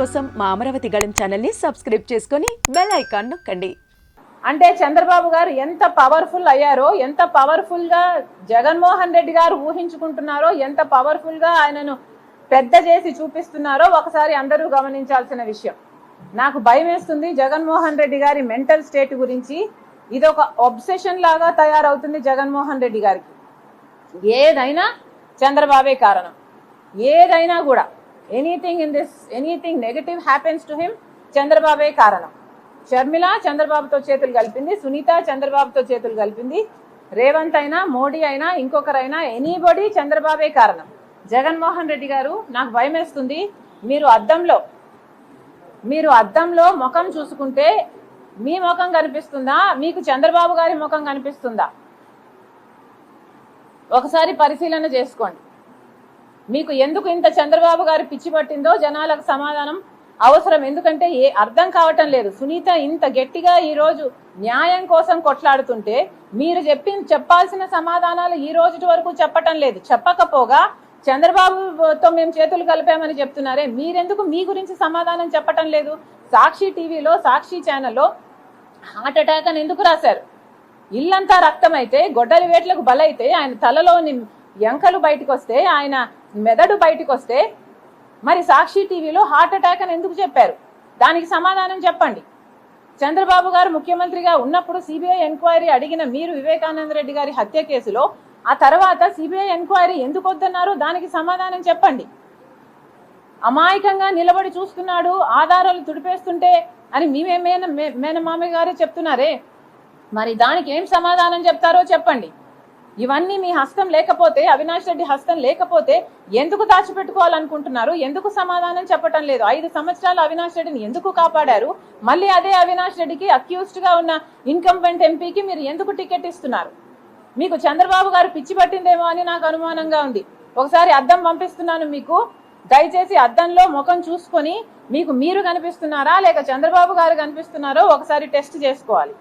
కోసం మా అమరావతి గళం ఛానల్ని సబ్స్క్రైబ్ చేసుకొని బెల్ ఐకాన్ నొక్కండి. అంటే చంద్రబాబు గారు ఎంత పవర్ఫుల్ అయ్యారో ఎంత పవర్ఫుల్గా జగన్మోహన్ రెడ్డి గారు ఊహించుకుంటున్నారో ఎంత పవర్ఫుల్గా ఆయనను పెద్ద చేసి చూపిస్తున్నారో ఒకసారి అందరూ గమనించాల్సిన విషయం. నాకు భయం వేస్తుంది జగన్మోహన్ రెడ్డి గారి మెంటల్ స్టేట్ గురించి. ఇది ఒక ఒబ్సెషన్ లాగా తయారవుతుంది జగన్మోహన్ రెడ్డి గారికి. ఏదైనా చంద్రబాబే కారణం. ఏదైనా కూడా. Anything in this anything negative happens to him చంద్రబాబే కారణం. షర్మిల చంద్రబాబుతో చేతులు కలిపింది సునీత చంద్రబాబుతో చేతులు కలిపింది రేవంత్ అయినా మోడీ అయినా ఇంకొకరైనా ఎనీబడి చంద్రబాబే కారణం. జగన్మోహన్ రెడ్డి గారు నాకు భయం వేస్తుంది మీరు అద్దంలో మీరు అద్దంలో ముఖం చూసుకుంటే మీ ముఖం కనిపిస్తుందా మీకు చంద్రబాబు గారి ముఖం కనిపిస్తుందా? ఒకసారి పరిశీలన చేసుకోండి. మీకు ఎందుకు ఇంత చంద్రబాబు గారు పిచ్చి పట్టిందో జనాలకు సమాధానం అవసరం. ఎందుకంటే ఏ అర్థం కావటం లేదు. సునీత ఇంత గట్టిగా ఈరోజు న్యాయం కోసం కొట్లాడుతుంటే మీరు చెప్పి చెప్పాల్సిన సమాధానాలు ఈ రోజు వరకు చెప్పటం లేదు. చెప్పకపోగా చంద్రబాబుతో మేము చేతులు కలిపామని చెప్తున్నారే. మీరెందుకు మీ గురించి సమాధానం చెప్పటం లేదు? సాక్షి టీవీలో సాక్షి ఛానల్లో హార్ట్ అటాక్ అని ఎందుకు రాశారు? ఇల్లంతా రక్తమైతే గొడ్డలి వేట్లకు బలైతే ఆయన తలలోని ఎంకలు బయటకు వస్తే ఆయన మెదడు బయటకు వస్తే మరి సాక్షి టీవీలో హార్ట్ అటాక్ అని ఎందుకు చెప్పారు? దానికి సమాధానం చెప్పండి. చంద్రబాబు గారు ముఖ్యమంత్రిగా ఉన్నప్పుడు సిబిఐ ఎంక్వైరీ అడిగిన మీరు వివేకానంద రెడ్డి గారి హత్య కేసులో ఆ తర్వాత సిబిఐ ఎంక్వైరీ ఎందుకు వద్దన్నారు దానికి సమాధానం చెప్పండి. అమాయకంగా నిలబడి చూస్తున్నాడు ఆధారాలు తుడిపేస్తుంటే అని మేమే మేనమామయ్య మే- గారే చెప్తున్నారే? మరి దానికి ఏం సమాధానం చెప్తారో చెప్పండి. ఇవన్నీ మీ హస్తం లేకపోతే అవినాష్ రెడ్డి హస్తం లేకపోతే ఎందుకు దాచిపెట్టుకోవాలనుకుంటున్నారు? ఎందుకు సమాధానం చెప్పటం లేదు? ఐదు సంవత్సరాలు అవినాష్ రెడ్డిని ఎందుకు కాపాడారు? మళ్ళీ అదే అవినాష్ రెడ్డికి అక్యూస్డ్గా ఉన్న ఇన్కంబెంట్ ఎంపీకి మీరు ఎందుకు టికెట్ ఇస్తున్నారు? మీకు చంద్రబాబు గారు పిచ్చి పట్టిందేమో అని నాకు అనుమానంగా ఉంది. ఒకసారి అద్దం పంపిస్తున్నాను మీకు. దయచేసి అద్దంలో ముఖం చూసుకొని మీకు మీరు కనిపిస్తున్నారా లేక చంద్రబాబు గారు కనిపిస్తున్నారో ఒకసారి టెస్ట్ చేసుకోవాలి.